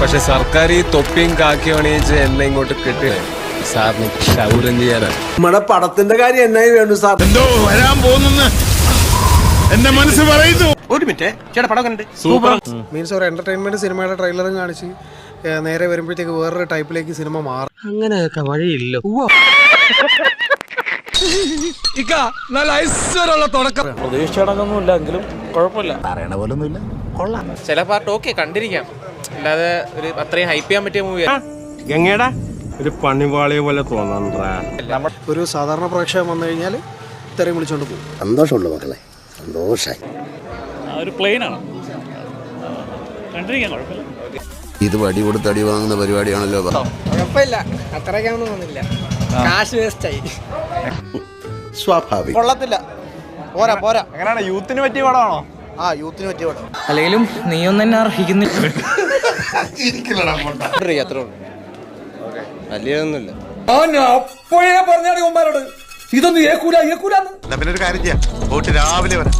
പക്ഷെ സർക്കാർ ഈ തൊപ്പിയും കാക്കി അണിയിച്ച് എന്നെ ഇങ്ങോട്ട് കിട്ടി സാറിന് ക്ഷൗരം ചെയ്യാനാണ് നമ്മുടെ പടത്തിന്റെ കാര്യം എന്നായി വേണു സാർ. എന്തോ വരാൻ പോകുന്നു എന്റെ മനസ്സ് പറയുന്നു. ഒരു മിനിറ്റ് ചേട്ടാ പടം കണ്ടിട്ട് മീൻസ് ഒരു എന്റർടൈൻമെന്റ് സിനിമയുടെ ട്രെയിലറും കാണിച്ച് നേരെ വരുമ്പോഴത്തേക്ക് വേറൊരു ടൈപ്പിലേക്ക് സിനിമ മാറും. അങ്ങനെയൊക്കെ വഴിയില്ല. ചില പാർട്ട് ഓക്കെ കണ്ടിരിക്കാം. അല്ലാതെ ഒരു അത്രയും ഹൈപ്പ് ചെയ്യാൻ പറ്റിയ മൂവി ഗംഗേടാ ഒരു പണിവാളിയെ പോലെ തോന്നണ്ടാ ഒരു സാധാരണ പ്രേക്ഷകൻ വന്നു കഴിഞ്ഞാൽ ഇത്രയും വിളിച്ചോണ്ട് പോകും. സന്തോഷമുണ്ട് മക്കളെ. സന്തോഷായി. ഒരു പ്ലെയിനാണ് കണ്ടിരിക്കാൻ കുഴപ്പമില്ല. ഇത് വടി കൊടുത്ത് അടി വാങ്ങുന്ന പരിപാടിയാണല്ലോ കുഴപ്പമില്ല. അത്രയ്ക്കാണെന്ന് തോന്നില്ല കാശ് വേസ്റ്റ് ആയി. സ്വാഭാവികം. കൊള്ളത്തില്ല. പോരാ പോരാ. എങ്ങനെയാണ് യൂത്തിന് പറ്റിയ പടമാണോ? ആ യൂത്തിന് പറ്റിയ പടം. അല്ലെങ്കിലും നീ ഒന്നും തന്നെ അർഹിക്കുന്നില്ല വലിയൊന്നുമില്ല ഇതൊന്നും ഏക്കൂല ഏക്കൂല പിന്നെ ഒരു കാര്യം ചെയ്യാം. രാവിലെ വരാം.